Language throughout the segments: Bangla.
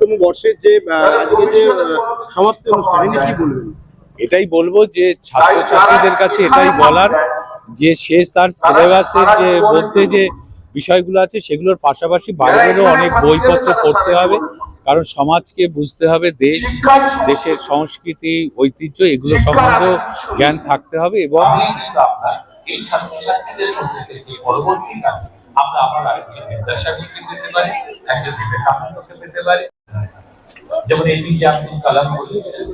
একাত্তরতম বর্ষের যে আজকে যে সমাপ্তি অনুষ্ঠান এটা কি বলবেন? এটাই বলব যে ছাত্রছাত্রীদের কাছে এটাই বলার যে শেষ তার সিলেবাসের যে মধ্যে যে বিষয়গুলো আছে সেগুলোর পাশাপাশি বাইরেরও অনেক বইপত্র পড়তে হবে। কারণ সমাজকে বুঝতে হবে দেশ দেশের সংস্কৃতি ঐতিহ্য এগুলো সম্বন্ধেও জ্ঞান থাকতে হবে এবং এই আমরা আবার আরেকজন বিদ্যাসাগরকে পেতে পারি একজন বিবেকানন্দকে পেতে পারি। যেমন এপিজে আব্দুল কালাম বলেছেন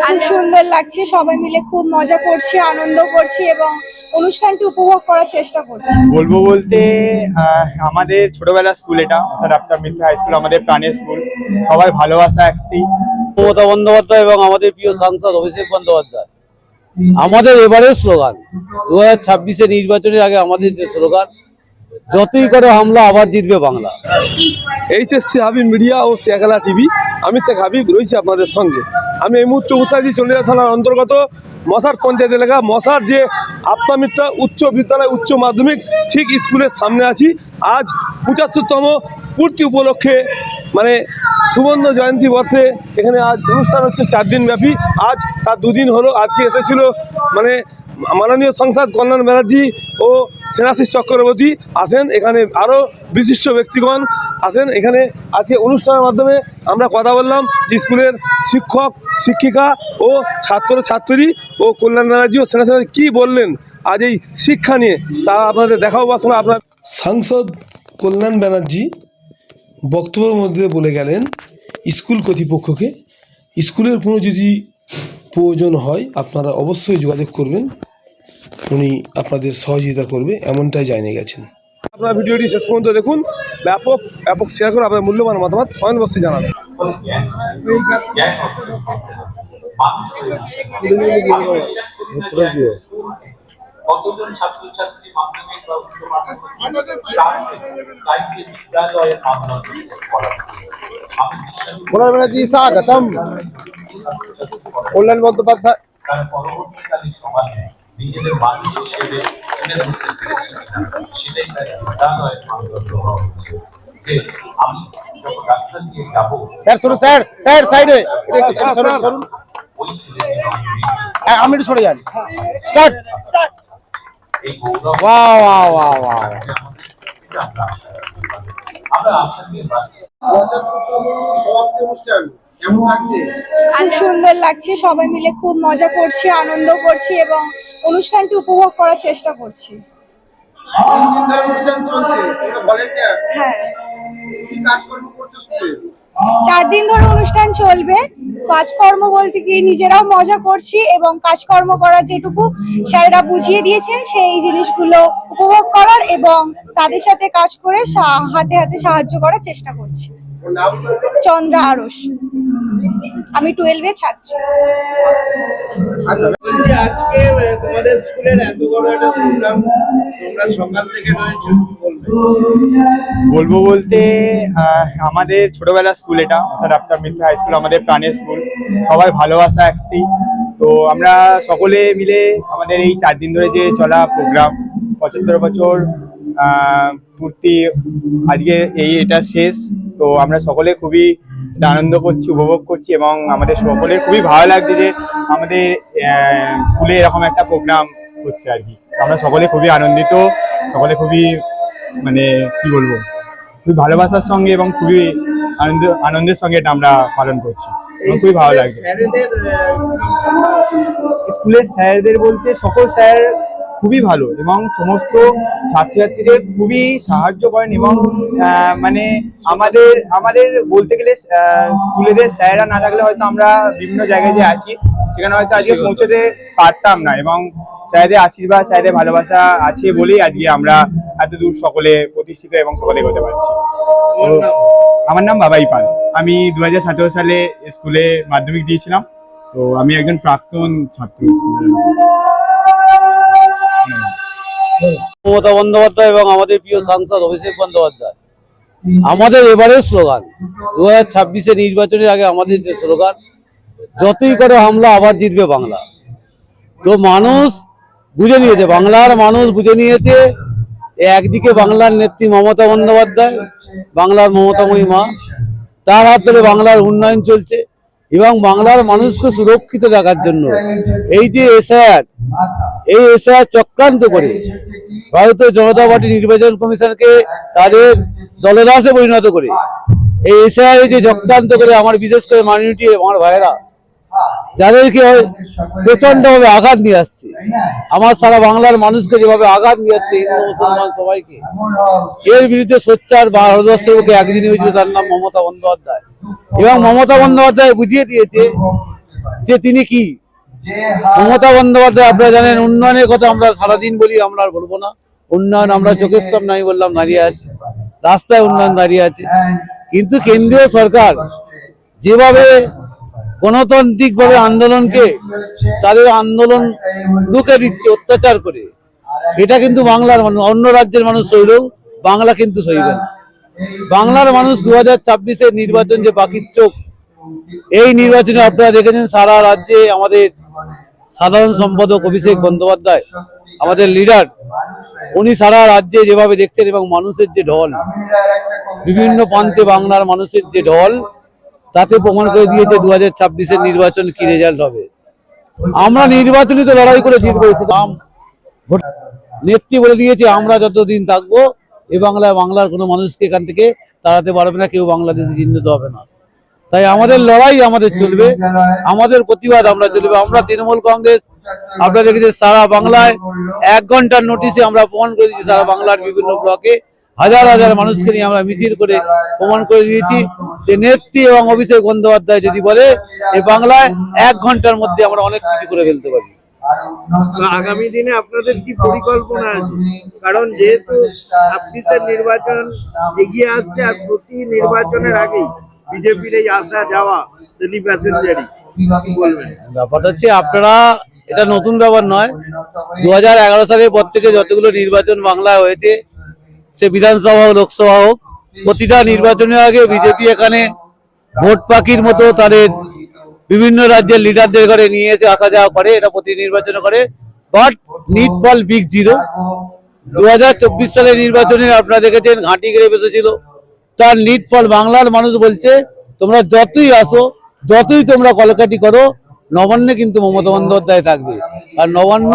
খুব সুন্দর লাগছে সবাই মিলে খুব মজা করছি আনন্দ করছি এবং অনুষ্ঠানটি উপভোগ করার চেষ্টা করছি। বলব বলতে আহ, আমাদের ছোটবেলার স্কুল এটা স্যার মিথ্যা হাই স্কুল আমাদের প্রাণের স্কুল। সবাই ভালোবাসা একটি। মমতা বন্দ্যোপাধ্যায় এবং আমাদের প্রিয় সাংসদ অভিষেক বন্দ্যোপাধ্যায়। আমাদের এবারের স্লোগান দু হাজার ছাব্বিশে নির্বাচনের আগে আমাদের যে স্লোগান যতই করে হামলা, আবার জিতবে বাংলা। এইচএসসি হাবিব মিডিয়া ও শেখালা টিভি, আমি শেখ হাবিব রয়েছি আপনাদের সঙ্গে। আমি এই মুহূর্তে উৎসাহী চন্দ্রিয়া থানার অন্তর্গত মশার পঞ্চায়েত এলাকা। মশার যে আপ্তামিত্রা উচ্চ বিদ্যালয়, উচ্চ মাধ্যমিক, ঠিক স্কুলের সামনে আছি। আজ পঁচাত্তরতম পূর্তি উপলক্ষে মানে সুবর্ণ জয়ন্তী বর্ষে এখানে আজ অনুষ্ঠান হচ্ছে চার দিন ব্যাপী আজ তার দুদিন হলো। আজকে এসেছিল মানে মাননীয় সংসদ কল্যাণ ব্যানার্জি ও সেনাশিস চক্রবর্তী আসেন, এখানে আরও বিশিষ্ট ব্যক্তিগণ আসেন। এখানে আজকে অনুষ্ঠানের মাধ্যমে আমরা কথা বললাম যে স্কুলের শিক্ষক, শিক্ষিকা ও ছাত্র ছাত্রী ও কল্যাণ ব্যানার্জি ও সেনাশিস কী বললেন, আজ এই শিক্ষা নিয়ে তা আপনাদের দেখাও বা শোনা আপনার সাংসদ কল্যাণ ব্যানার্জি বক্তব্যের মধ্যে বলে গেলেন, স্কুল কর্তৃপক্ষকে, স্কুলের কোনো যদি প্রয়োজন হয় আপনারা অবশ্যই যোগাযোগ করবেন। উনি আপনাদের সহযোগিতা করবে এমনটাই জানিয়ে গেছেন। আপনারা ভিডিওটি শেষ পর্যন্ত দেখুন। ব্যাপক ব্যাপক শেয়ার করে আপনার মূল্যবান মতামত কমেন্ট বক্সে জানাবেন কতজন ছাত্রছাত্রী মাধ্যমিক বা উচ্চ মাধ্যমিক বিদ্যালয়ের মাধ্যমে আমি কল্যাণ ব্যানার্জি স্বাগতম। কল্যাণ বন্দ্যোপাধ্যায় তারা পরবর্তীকালে সমাজে নিজেদের মানুষ হিসেবে তুলে ধরতে পেরেছে সেটাই তার বিদ্যালয়ের মানদণ্ড হওয়া উচিত। আমি যখন রাস্তা দিয়ে যাব স্যার সরুন স্যার স্যার সাইডে। সরুন সরুন। ওই ছেলেটি হ্যাঁ, আপনি একটু সরে যান স্টার্ট। এই গৌরব খুব সুন্দর লাগছে, সবাই মিলে খুব মজা করছি, আনন্দ করছি এবং অনুষ্ঠানটি উপভোগ করার চেষ্টা করছি। তিন দিন ধরে অনুষ্ঠান চলছে ভলেন্টিয়ার হ্যাঁ। কি কাজকর্ম করছ স্কুলে? চার দিন ধরে অনুষ্ঠান চলবে। কাজকর্ম বলতে কি নিজেরাও মজা করছি এবং কাজকর্ম করার যেটুকু স্যারেরা বুঝিয়ে দিয়েছেন সেই জিনিসগুলো উপভোগ করার এবং তাদের সাথে কাজ করে হাতে হাতে সাহায্য করার চেষ্টা করছি। চন্দ্রা আরস। আমি টুয়েলভে ছাত্র। আজকে তোমাদের স্কুলের এত বড় একটা প্রোগ্রাম তোমরা সকাল থেকে রয়েছে বলব? বলতে আমাদের ছোটবেলা স্কুল এটা স্যার আফতাব মিথ্যা হাই স্কুল আমাদের প্রাণের স্কুল। সবাই ভালোবাসা একটি। তো আমরা সকলে মিলে আমাদের এই চার দিন ধরে যে চলা প্রোগ্রাম পঁচাত্তর বছর পূর্তি আজকে এই এটা শেষ। তো আমরা সকলে খুবই আনন্দ করছি উপভোগ করছি এবং আমাদের সকলের খুবই ভালো লাগছে যে আমাদের স্কুলে এরকম একটা প্রোগ্রাম হচ্ছে আর কি। আমরা সকলে খুবই আনন্দিত সকলে খুবই মানে কি বলব খুবই ভালোবাসার সঙ্গে এবং খুবই আনন্দ আনন্দের সঙ্গে এটা আমরা পালন করছি। খুবই ভালো লাগছে। স্কুলের স্যারদের বলতে সকল স্যার খুবই ভালো এবং সমস্ত ছাত্রছাত্রীদের খুবই সাহায্য করেন এবং মানে আমাদের আমাদের বলতে গেলে আহ, স্কুলের স্যাররা না থাকলে হয়তো আমরা বিভিন্ন জায়গায় যে আছি সেখানে হয়তো আজকে পৌঁছতে পারতাম না এবং স্যারদের আশীর্বাদ স্যারদের ভালোবাসা আছে বলেই আজকে আমরা এত দূর সকলে প্রতিষ্ঠিত এবং সকলে এগোতে পারছি। আমার নাম বাবাই পাল। আমি দু হাজার সতেরো সালে স্কুলে মাধ্যমিক দিয়েছিলাম। তো আমি একজন প্রাক্তন ছাত্র স্কুলের মমতা বন্দ্যোপাধ্যায় এবং আমাদের প্রিয় সাংসদ অভিষেক বন্দ্যোপাধ্যায়। আমাদের এবারের স্লোগান দু হাজার ছাব্বিশে নির্বাচনের আগে আমাদের যে স্লোগান যতই করে হামলা আবার জিতবে বাংলা। তো মানুষ বুঝে নিয়েছে বাংলার মানুষ বুঝে নিয়েছে একদিকে বাংলার নেত্রী মমতা বন্দ্যোপাধ্যায় বাংলার মমতাময়ী মা তার হাত ধরে বাংলার উন্নয়ন চলছে। এবং বাংলার মানুষকে সুরক্ষিত রাখার জন্য। এই যে এসআর এই এসআইআর চক্রান্ত করে ভারতীয় জনতা পার্টি নির্বাচন কমিশনকে তাদের দলদাসে পরিণত করে। এই এসআইআর যে চক্রান্ত করে আমার বিশেষ করে মাইনরিটি আমার ভাইয়েরা যাদেরকে প্রচণ্ড ভাবে আঘাত নিয়ে আসছে। আমার সারা বাংলার মানুষকে যেভাবে আঘাত নিয়ে আসছে, হিন্দু, মুসলমান সবাইকে। এর বিরুদ্ধে সোচ্চার ভারতবর্ষের বুকে একদিনই হয়েছিল তার নাম মমতা বন্দ্যোপাধ্যায়। এবং মমতা বন্দ্যোপাধ্যায় বুঝিয়ে দিয়েছে যে তিনি কি। মমতা বন্দ্যোপাধ্যায়, আপনারা জানেন, উন্নয়নের কথা আমরা সারাদিন বলি, আমরা বলব না। উন্নয়ন আমরা চোখের সামনে, আমি বললাম, দাঁড়িয়ে আছে। রাস্তায় উন্নয়ন দাঁড়িয়ে আছে। কিন্তু কেন্দ্রীয় সরকার যেভাবে গণতান্ত্রিক ভাবে আন্দোলনকে তাদের আন্দোলন রুখে দিচ্ছে, অত্যাচার করে। এটা কিন্তু বাংলার মানুষ, অন্য রাজ্যের মানুষ সইলেও বাংলা কিন্তু সইবে না। বাংলার মানুষ দু হাজার ছাব্বিশের নির্বাচন যে বাকির চোখ, এই নির্বাচনে আপনারা দেখেছেন সারা রাজ্যে আমাদের সাধারণ সম্পাদক অভিষেক বন্দ্যোপাধ্যায়, আমাদের লিডার, উনি সারা রাজ্যে যেভাবে দেখছেন এবং মানুষের যে ঢল, বিভিন্ন প্রান্তে বাংলার মানুষের যে ঢল তাতে প্রমাণ করে দিয়েছে দু হাজার ছাব্বিশের নির্বাচন কি রেজাল্ট হবে। আমরা নির্বাচনী তো লড়াই করে জিতবো নাম নেত্রী বলে দিয়েছে, আমরা যতদিন থাকব, এ বাংলায় বাংলার কোনো মানুষকে এখান থেকে তাড়াতে পারবে না, কেউ বাংলাদেশে চিহ্নিত হবে না। তাই আমাদের লড়াই আমাদের চলবে, আমাদের প্রতিবাদ আমরা চলবে। আমরা তৃণমূল কংগ্রেস, আপনারা দেখেছেন সারা বাংলায় এক ঘণ্টার নোটিশে আমরা প্রমাণ করে দিয়েছি, সারা বাংলার বিভিন্ন ব্লকে। হাজার হাজার মানুষকে নিয়ে আমরা মিছিল করে প্রমাণ করে দিয়েছি যে নেত্রী এবং অভিষেক বন্দ্যোপাধ্যায় যদি বলে এই বাংলায় এক ঘণ্টার মধ্যে আমরা অনেক কিছু করে ফেলতে পারি। আগামী দিনে আপনাদের কি পরিকল্পনা আছে? কারণ যেহেতু ছাব্বিশের নির্বাচন এগিয়ে আসছে আর প্রতি নির্বাচনের আগেই বিজেপির এই আসা যাওয়া দিল্লি প্যাসেঞ্জারই। ব্যাপারটা হচ্ছে আপনারা এটা নতুন ব্যাপার নয়। দু সালের পর থেকে যতগুলো নির্বাচন বাংলায় হয়েছে সে বিধানসভা হোক, লোকসভা হোক, প্রতিটা নির্বাচনের আগে বিজেপি এখানে ভোট পাখির মতো তাদের বিভিন্ন রাজ্যের লিডারদের ঘরে নিয়ে এসে আসা যাওয়া করে এটা প্রতি নির্বাচনে করে। বাট নিট ফল বিগ জিরো দু হাজার চব্বিশ সালের নির্বাচনে আপনারা দেখেছেন, ঘাঁটি গেড়ে বসেছিল তার নিট ফল বাংলার মানুষ বলছে, তোমরা যতই আসো, যতই তোমরা কলকাটি করো, নবান্নে কিন্তু মমতা বন্দ্যোপাধ্যায় থাকবে। আর নবান্ন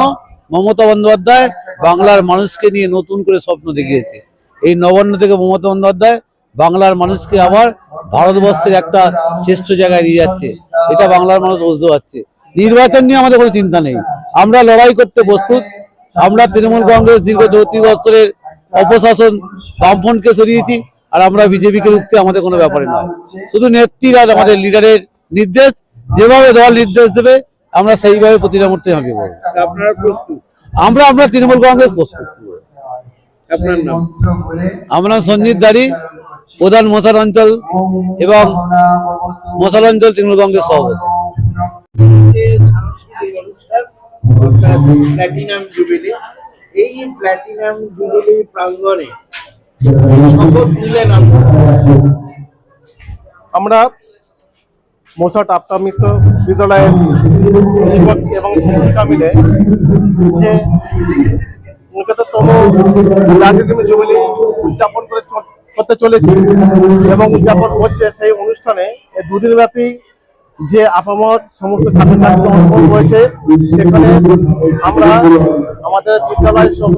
মমতা বন্দ্যোপাধ্যায় বাংলার মানুষকে নিয়ে নতুন করে স্বপ্ন দেখিয়েছে। এই নবান্ন থেকে মমতা বন্দ্যোপাধ্যায় বাংলার মানুষকে আবার ভারতবর্ষের একটা শ্রেষ্ঠ জায়গায় নিয়ে যাচ্ছে। এটা বাংলার মানুষ বুঝতে পারছে। নির্বাচন নিয়ে আমাদের কোনো চিন্তা নেই। আমরা লড়াই করতে প্রস্তুত। আমরা তৃণমূল কংগ্রেস দীর্ঘ চৌত্রিশ বছরের অপশাসন বামফ্রন্টকে সরিয়েছি আর আমরা বিজেপিকে রুখতে আমাদের কোনো ব্যাপারে নয়। শুধু নেত্রীর আর আমাদের লিডারের নির্দেশ যেভাবে দল নির্দেশ দেবে আমরা সেইভাবে প্রতিটা মুহূর্তে পড়ব। প্রস্তুত? আমরা আমরা তৃণমূল কংগ্রেস প্রস্তুত। আপনার নাম? আমরা সঞ্জিত দাড়ি প্রধান মশাল অঞ্চল এবং মশাল অঞ্চল তৃণমূল কংগ্রেস সভাপতি। Platinum jubilee. এই প্ল্যাটিনাম জুবিলি প্রাঙ্গণে শপথ আমরা। মোসাট আপ্তা মিত্র বিদ্যালয়ের শিক্ষক এবং শিক্ষিকা মিলে যে নিকটতম প্লাটিনাম জুবিলি উদযাপন করে করতে চলেছি এবং উদযাপন হচ্ছে সেই অনুষ্ঠানে দুদিন ব্যাপী যে আপামর সমস্ত ছাত্রছাত্রী অংশগ্রহণ করেছে, সেখানে আমরা আমাদের বিদ্যালয় সহ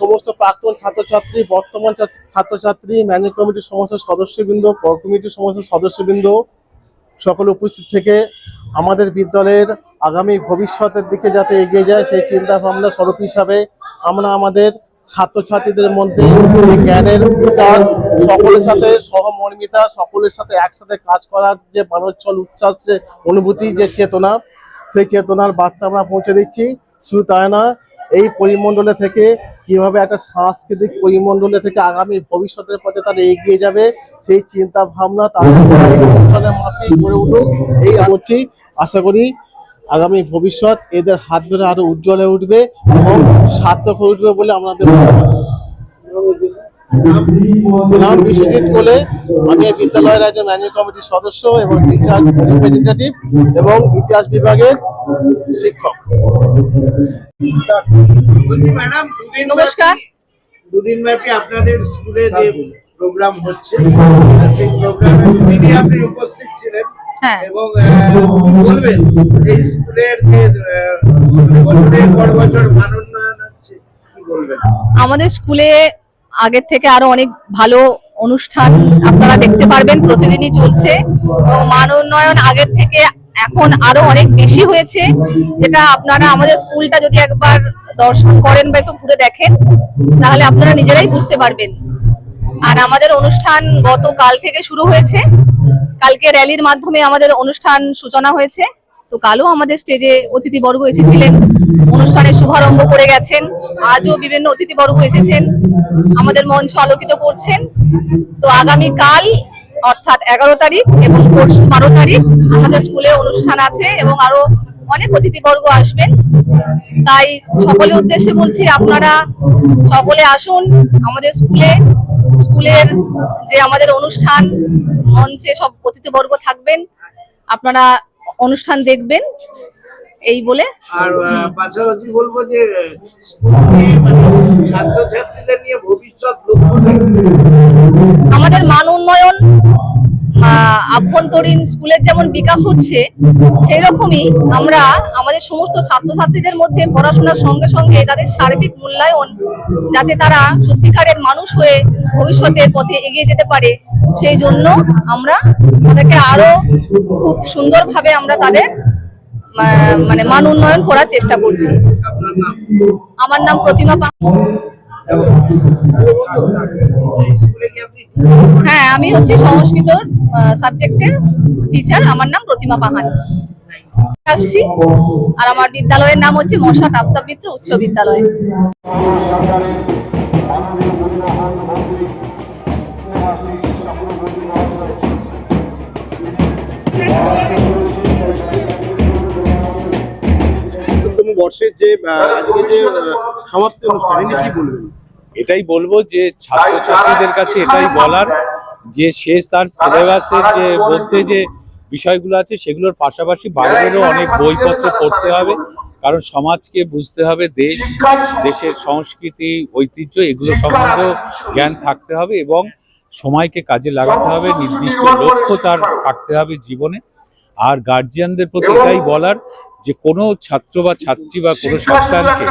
সমস্ত প্রাক্তন ছাত্রছাত্রী, বর্তমান ছাত্রছাত্রী ম্যানেজ কমিটির সমস্ত সদস্যবৃন্দ কর কমিটির সমস্ত সদস্যবৃন্দ সকলে উপস্থিত থেকে আমাদের বিদ্যালয়ের আগামী ভবিষ্যতের দিকে যাতে এগিয়ে যায়, সেই চিন্তা ভাবনা স্বরূপ হিসাবে আমরা আমাদের ছাত্রছাত্রীদের মধ্যে জ্ঞানের বিকাশ, সকলের সাথে সহমর্মিতা, সকলের সাথে একসাথে কাজ করার যে মানবচল, উচ্ছ্বাস, যে অনুভূতি, যে চেতনা, সেই চেতনার বার্তা আমরা পৌঁছে দিচ্ছি। শুধু তাই না এই পরিমণ্ডলে থেকে কীভাবে একটা সাংস্কৃতিক পরিমণ্ডলে থেকে আগামী ভবিষ্যতের পথে তারা এগিয়ে যাবে, সেই চিন্তা ভাবনা তাদের অনুষ্ঠানের মাফিক গড়ে উঠুক, এই করছি আশা করি আগামী ভবিষ্যৎ এদের হাত ধরে আরও উজ্জ্বল হয়ে উঠবে এবং সার্থক হয়ে উঠবে বলে আমাদের। নাম বিশ্বজিৎ কোলে আমি বিদ্যালয়ের একজন ম্যানেজিং কমিটির সদস্য এবং টিচার রিপ্রেজেন্টেটিভ এবং ইতিহাস বিভাগের শিক্ষক ম্যাডাম দুদিন নমস্কার। দুদিন ব্যাপী আপনাদের স্কুলে যে প্রোগ্রাম হচ্ছে সেই প্রোগ্রামে তিনি আপনি উপস্থিত ছিলেন হ্যাঁ। এবং আহ, বলবেন এই স্কুলের যে বছরের পর বছর মানোন্নয়ন হচ্ছে কি বলবেন আমাদের স্কুলে আগের থেকে আরও অনেক ভালো অনুষ্ঠান আপনারা দেখতে পারবেন, প্রতিদিনই চলছে এবং মান উন্নয়ন আগের থেকে এখন আরও অনেক বেশি হয়েছে। যেটা আপনারা আমাদের স্কুলটা যদি একবার দর্শন করেন বা একটু ঘুরে দেখেন, তাহলে আপনারা নিজেরাই বুঝতে পারবেন। আর আমাদের অনুষ্ঠান গতকাল থেকে শুরু হয়েছে। কালকে র্যালির মাধ্যমে আমাদের অনুষ্ঠান সূচনা হয়েছে। তো কালও আমাদের স্টেজে অতিথিবর্গ এসেছিলেন। অনুষ্ঠানের শুভারম্ভ করে গেছেন। আজও বিভিন্ন অতিথিবর্গ এসেছেন। আমাদের মঞ্চ আলোকিত করছেন। তো আগামী কাল অর্থাৎ এগারো তারিখ এবং পরশু বারো তারিখ আমাদের স্কুলে অনুষ্ঠান আছে এবং আরও অনেক অতিথিবর্গ আসবেন। তাই সকলের উদ্দেশ্যে বলছি, আপনারা সকলে আসুন আমাদের স্কুলে। স্কুলের যে আমাদের অনুষ্ঠান, মঞ্চে সব অতিথিবর্গ থাকবেন। আপনারা অনুষ্ঠান দেখবেন। এই বলে আর পাশাপাশি বলব যে মানে ছাত্রছাত্রীদের নিয়ে ভবিষ্যৎ আমাদের মান উন্নয়ন আভ্যন্তরীণ স্কুলের যেমন বিকাশ হচ্ছে সেই রকমই আমরা আমাদের সমস্ত ছাত্রছাত্রীদের মধ্যে পড়াশোনার সঙ্গে সঙ্গে তাদের সার্বিক মূল্যায়ন যাতে তারা সত্যিকারের মানুষ হয়ে ভবিষ্যতের পথে এগিয়ে যেতে পারে সেই জন্য আমরা তাদেরকে আরও খুব সুন্দরভাবে আমরা তাদের মানে মান উন্নয়ন করার চেষ্টা করছি। আমার নাম প্রতিমা হ্যাঁ আমি হচ্ছে সংস্কৃত সাবজেক্টের টিচার আমার নাম প্রতিমা পাহান। আসছি, আর আমার বিদ্যালয়ের নাম হচ্ছে মশা টাপ্তা মিত্র উচ্চ বিদ্যালয়। বর্ষের যে আজকে যে সমাপ্তি অনুষ্ঠান, এটা কি বলবেন? এটাই বলব যে ছাত্রছাত্রীদের কাছে এটাই বলার যে শেষ তার সিলেবাসের যে মধ্যে যে বিষয়গুলো আছে, সেগুলোর পাশাপাশি বাইরেরও অনেক বইপত্র পড়তে হবে। কারণ সমাজকে বুঝতে হবে, দেশ, দেশের সংস্কৃতি, ঐতিহ্য, এগুলো সম্বন্ধেও জ্ঞান থাকতে হবে এবং সময়কে কাজে লাগাতে হবে, নির্দিষ্ট লক্ষ্য তার থাকতে হবে জীবনে। আর গার্জিয়ানদের প্রতি এটাই বলার যে কোনো ছাত্র বা ছাত্রী বা কোনো সন্তানকে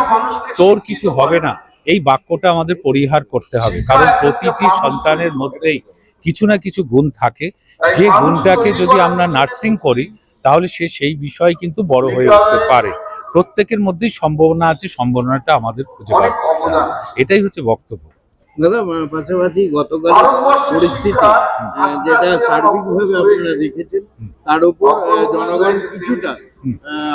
তোর কিছু হবে না। এই বাক্যটা আমাদের পরিহার করতে হবে। কারণ প্রতিটি সন্তানের মধ্যেই কিছু না কিছু গুণ থাকে। যে গুণটাকে যদি আমরা নার্সিং করি, তাহলে সে সেই বিষয়ে কিন্তু বড় হয়ে উঠতে পারে। প্রত্যেকের মধ্যেই সম্ভাবনা আছে, সম্ভাবনাটা আমাদের খুঁজে এটাই হচ্ছে বক্তব্য। দাদা পাশাপাশি গতকালের পরিস্থিতি আহ, যেটা সার্বিকভাবে আপনারা দেখেছেন তার উপর জনগণ কিছুটা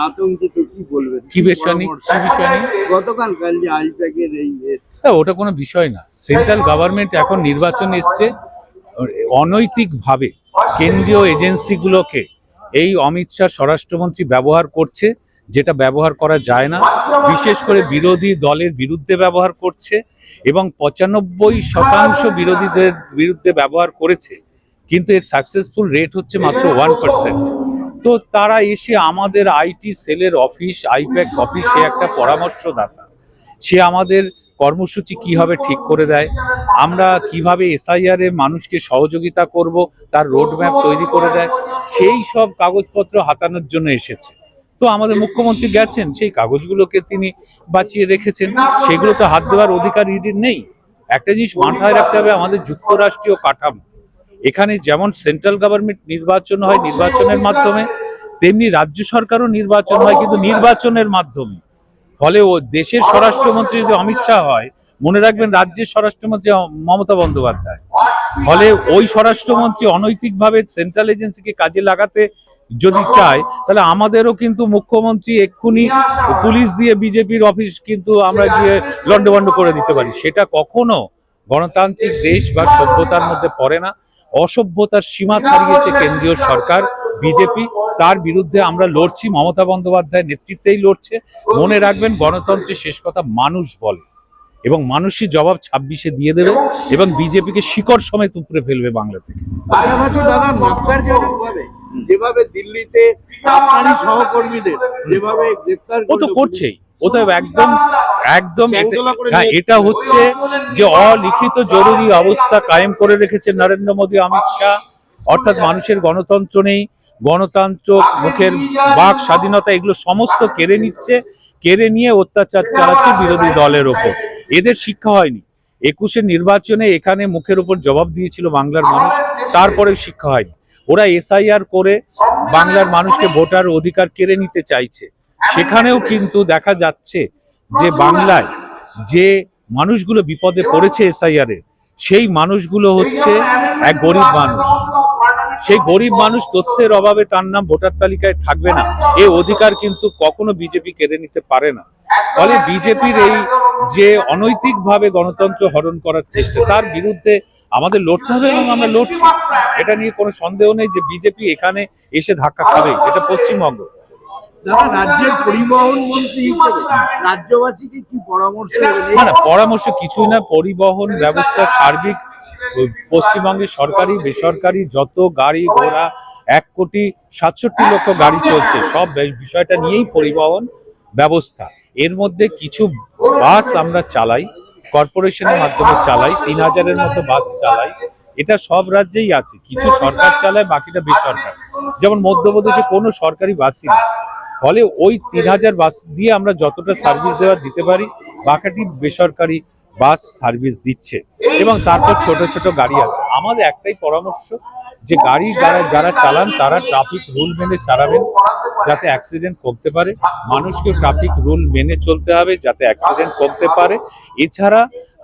আতঙ্কিত কি বলবেন? কি বিষয় নিয়ে? কি বিষয় নিয়ে? গতকাল কাল যে আইপ্যাকের এই হ্যাঁ ওটা কোনো বিষয় না। সেন্ট্রাল গভর্নমেন্ট এখন নির্বাচন এসছে অনৈতিকভাবে কেন্দ্রীয় এজেন্সিগুলোকে এই অমিত শাহ স্বরাষ্ট্রমন্ত্রী ব্যবহার করছে যেটা ব্যবহার করা যায় না, বিশেষ করে বিরোধী দলের বিরুদ্ধে ব্যবহার করছে এবং পঁচানব্বই শতাংশ বিরোধীদের বিরুদ্ধে ব্যবহার করেছে, কিন্তু এর সাকসেসফুল রেট হচ্ছে মাত্র ওয়ান পার্সেন্ট তো তারা এসে আমাদের আইটি সেলের অফিস আইপ্যাক অফিসে একটা পরামর্শদাতা। সে আমাদের কর্মসূচি কীভাবে ঠিক করে দেয়, আমরা কীভাবে এসআইআর এ মানুষকে সহযোগিতা করব, তার রোডম্যাপ তৈরি করে দেয়, সেই সব কাগজপত্র হাতানোর জন্য এসেছে। তো আমাদের মুখ্যমন্ত্রী গেছেন, সেই কাগজগুলোকে তিনি বাঁচিয়ে রেখেছেন, সেগুলো তো হাত দেওয়ার অধিকার ইডির নেই। একটা জিনিস মাথায় রাখতে হবে, আমাদের যুক্তরাষ্ট্রীয় কাঠামো। এখানে যেমন সেন্ট্রাল গভর্নমেন্ট নির্বাচন হয় নির্বাচনের মাধ্যমে, তেমনি রাজ্য সরকারও নির্বাচন হয় কিন্তু নির্বাচনের মাধ্যমে। ফলে ও দেশের স্বরাষ্ট্রমন্ত্রী যদি অমিত শাহ হয়, মনে রাখবেন রাজ্যের স্বরাষ্ট্রমন্ত্রী মমতা বন্দ্যোপাধ্যায়। ফলে ওই স্বরাষ্ট্রমন্ত্রী অনৈতিকভাবে সেন্ট্রাল এজেন্সিকে কাজে লাগাতে যদি চায়, তাহলে আমাদেরও কিন্তু মুখ্যমন্ত্রী এক্ষুনি পুলিশ দিয়ে বিজেপির অফিস কিন্তু আমরা গিয়ে লন্ডভন্ড করে দিতে পারি। সেটা কখনো গণতান্ত্রিক দেশ বা সভ্যতার মধ্যে পড়ে না। অসভ্যতার সীমা ছাড়িয়েছে কেন্দ্রীয় সরকার, বিজেপি। তার বিরুদ্ধে আমরা লড়ছি, মমতা বন্দ্যোপাধ্যায়ের নেতৃত্বেই লড়ছে। মনে রাখবেন, গণতন্ত্রের শেষ কথা মানুষ বলে। এবং মানুষই জবাব ছাব্বিশে দিয়ে দেবে এবং বিজেপিকে শিকড় সমেত উপরে ফেলবে বাংলা থেকে। যেভাবে দিল্লিতে আপনারই সহকর্মীদের যেভাবে গ্রেফতার ও তো করছেই। ও ও তো একদম একদম এটা- হ্যাঁ এটা হচ্ছে যে অলিখিত জরুরি অবস্থা কায়েম করে রেখেছে নরেন্দ্র মোদী অমিত শাহ। অর্থাৎ মানুষের গণতন্ত্র নেই গণতন্ত্র মুখের বাক স্বাধীনতা এগুলো সমস্ত কেড়ে নিচ্ছে কেড়ে নিয়ে অত্যাচার চালাচ্ছে বিরোধী দলের ওপর। এদের শিক্ষা হয়নি। একুশের নির্বাচনে এখানে মুখের উপর জবাব দিয়েছিল বাংলার মানুষ তারপরে শিক্ষা হয়নি। ওরা এসআইআর করে বাংলার মানুষকে ভোটার অধিকার কেড়ে নিতে চাইছে। সেখানেও কিন্তু দেখা যাচ্ছে যে বাংলায় যে মানুষগুলো বিপদে পড়েছে এসআইআর এ, সেই মানুষগুলো হচ্ছে এক গরিব মানুষ। সেই গরিব মানুষ তথ্যের অভাবে তার নাম ভোটার তালিকায় থাকবে না। এই অধিকার কিন্তু কখনো বিজেপি কেড়ে নিতে পারে না। ফলে বিজেপির এই যে অনৈতিকভাবে গণতন্ত্র হরণ করার চেষ্টা, তার বিরুদ্ধে আমাদের লড়তে হবে এবং আমরা লড়ছি। এটা নিয়ে কোনো সন্দেহ নেই যে বিজেপি এখানে এসে ধাক্কা খাবে। এটা পশ্চিমবঙ্গ। রাজ্যের পরিবহন মন্ত্রী হিসেবে রাজ্যবাসীকে কি পরামর্শ না না পরামর্শ কিছুই না। পরিবহন ব্যবস্থা সার্বিক। পশ্চিমবঙ্গে সরকারি বেসরকারি যত গাড়ি ঘোড়া এক কোটি সাতষট্টি লক্ষ গাড়ি চলছে সব বিষয়টা নিয়েই পরিবহন ব্যবস্থা। এর মধ্যে কিছু বাস আমরা চালাই। কর্পোরেশনের মাধ্যমে চালাই, তিন হাজারের মতো বাস চালাই। এটা সব রাজ্যেই আছে। কিছু সরকার চালায়, বাকিটা বেসরকার। যেমন মধ্যপ্রদেশে কোনো সরকারি বাসই নেই। ফলে ওই তিন হাজার বাস দিয়ে আমরা যতটা সার্ভিস দেওয়ার দিতে পারি, বাকিটি বেসরকারি বাস সার্ভিস দিচ্ছে। এবং তারপর ছোট ছোট গাড়ি আছে। আমাদের একটাই পরামর্শ যে গাড়ি যারা যারা চালান, তারা ট্রাফিক রুল মেনে চালাবেন, যাতে অ্যাক্সিডেন্ট কমতে পারে। মানুষকে ট্রাফিক রুল মেনে চলতে হবে, যাতে অ্যাক্সিডেন্ট কমতে পারে। এছাড়া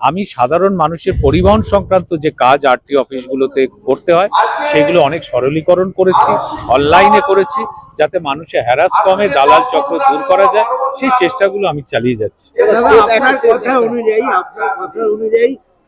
আমি সাধারণ মানুষের পরিবহন সংক্রান্ত যে কাজ আরটি অফিসগুলোতে করতে হয়, সেগুলো অনেক সরলীকরণ করেছি অনলাইনে করেছি, যাতে মানুষের হ্যারাস কমে, দালাল চক্র দূর করা যায়, সেই চেষ্টাগুলো আমি চালিয়ে যাচ্ছি।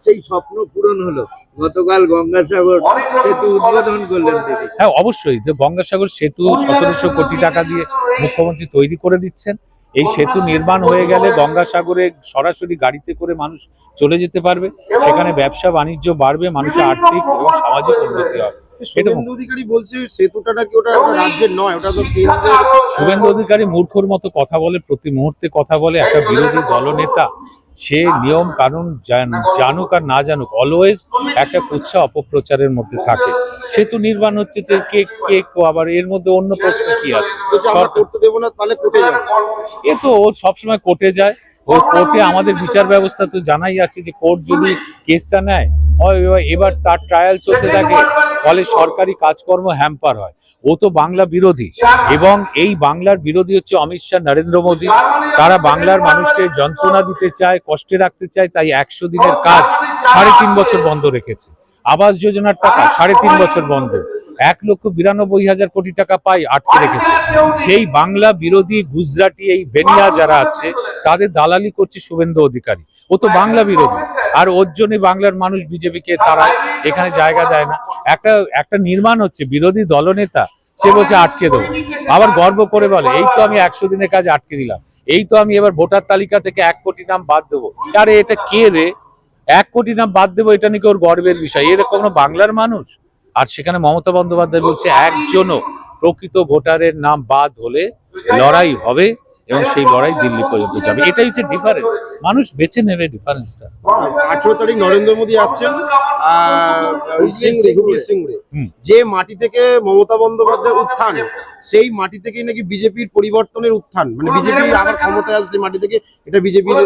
সেই স্বপ্ন পূরণ হলো। গতকাল গঙ্গাসাগর সেতু উদ্বোধন করলেন তিনি। হ্যাঁ অবশ্যই যে গঙ্গাসাগর সেতু সতেরোশো কোটি টাকা দিয়ে মুখ্যমন্ত্রী তৈরি করে দিচ্ছেন। এই সেতু নির্মাণ হয়ে গেলে গঙ্গাসাগরে সরাসরি গাড়িতে করে মানুষ চলে যেতে পারবে। সেখানে ব্যবসা বাণিজ্য বাড়বে মানুষের আর্থিক এবং সামাজিক উন্নতি হবে। শুভেন্দু অধিকারী বলছে সেতুটা নাকি ওটা রাজ্যের নয় ওটা তো কেন্দ্রের শুভেন্দু অধিকারী মূর্খর মতো কথা বলে প্রতি মুহূর্তে কথা বলে একটা বিরোধী দলনেতা সে নিয়ম কানুন জানুক আর না জানুক অলওয়েজ একটা কুচ্ছা অপপ্রচারের মধ্যে থাকে। সেতু নির্মাণ হচ্ছে যে কে কে কো- আবার এর মধ্যে অন্য প্রশ্ন কি আছে? এ তো ও সবসময় কোর্টে যায়। ওই কোর্টে আমাদের বিচার ব্যবস্থা তো জানাই আছে যে কোর্ট যদি কেসটা নেয় হয় এবার- এবার তার ট্রায়াল চলতে থাকে। ফলে সরকারি কাজকর্ম হ্যাম্পার হয়। ও তো বাংলা বিরোধী। এবং এই বাংলার বিরোধী হচ্ছে অমিত শাহ, নরেন্দ্র মোদী। তারা বাংলার মানুষকে যন্ত্রণা দিতে চায়, কষ্টে রাখতে চায়, তাই একশো দিনের কাজ সাড়ে তিন বছর বন্ধ রেখেছে। আবাস যোজনার টাকা সাড়ে তিন বছর বন্ধ। এক লক্ষ বিরানব্বই হাজার কোটি টাকা পাই আটকে রেখেছে। সেই বাংলা বিরোধী গুজরাটি এই বেনিয়া যারা আছে, তাদের দালালি করছে শুভেন্দু অধিকারী। ও তো বাংলা বিরোধী। আর ওর জন্য বাংলার মানুষ বিজেপিকে তারা এখানে জায়গা দেয় না। একটা একটা নির্মাণ হচ্ছে, বিরোধী দলনেতা, সে বলছে আটকে দেবো। আবার গর্ব করে বলে, এই তো আমি একশো দিনের কাজ আটকে দিলাম। এই তো আমি এবার ভোটার তালিকা থেকে এক কোটি নাম বাদ দেবো। আরে, এটা কে রে? এক কোটি নাম বাদ দেবো, এটা নাকি ওর গর্বের বিষয়। এরকম কোনো বাংলার মানুষ? আর সেখানে মমতা বন্দ্যোপাধ্যায় বলছে, একজনও প্রকৃত ভোটারের নাম বাদ হলে লড়াই হবে। এবং সেই লড়াই দিল্লি পর্যন্ত যাবে। এটাই হচ্ছে ডিফারেন্স মানুষ বেছে নেবে ডিফারেন্সটা আঠেরো তারিখ নরেন্দ্র মোদী আসছেন। যে মাটি থেকে মমতা বন্দ্যোপাধ্যায় উত্থান সেই মাটি থেকেই নাকি বিজেপির পরিবর্তনের উত্থান মানে বিজেপি আবার ক্ষমতায় আসছে মাটি থেকে এটা বিজেপির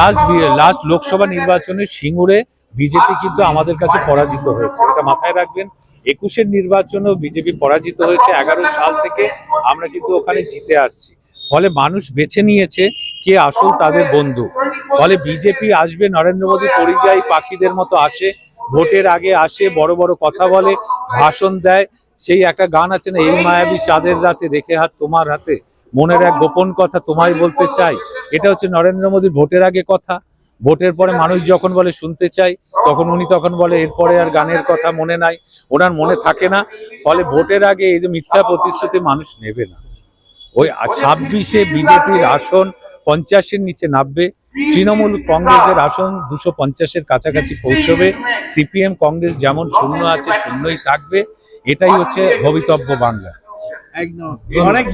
লাস্ট লাস্ট লোকসভা নির্বাচনে সিঙ্গুরে বিজেপি কিন্তু আমাদের কাছে পরাজিত হয়েছে। এটা মাথায় রাখবেন। একুশের নির্বাচনেও বিজেপি পরাজিত হয়েছে। এগারো সাল থেকে আমরা কিন্তু ওখানে জিতে আসছি। ফলে মানুষ বেছে নিয়েছে কে আসল তাদের বন্ধু। ফলে বিজেপি আসবে, নরেন্দ্র মোদী পরিযায়ী পাখিদের মতো আসে, ভোটের আগে আসে, বড় বড় কথা বলে, ভাষণ দেয়। সেই একটা গান আছে না, এই মায়াবী চাঁদের রাতে রেখে হাত তোমার হাতে। মনের এক গোপন কথা তোমায় বলতে চাই। এটা হচ্ছে নরেন্দ্র মোদীর ভোটের আগে কথা। ভোটের পরে মানুষ যখন বলে, শুনতে চাই, তখন উনি তখন বলে, এরপরে আর গানের কথা মনে নাই। ওনার মনে থাকে না। ফলে ভোটের আগে এই যে মিথ্যা প্রতিশ্রুতি মানুষ নেবে না। ওই ছাব্বিশে বিজেপির আসন পঞ্চাশের নিচে নামবে, তৃণমূল কংগ্রেসের আসন দুশো পঞ্চাশের কাছাকাছি পৌঁছবে, সিপিএম কংগ্রেস যেমন শূন্য আছে, শূন্যই থাকবে, এটাই হচ্ছে ভবিতব্য বাংলা। একদম। অনেক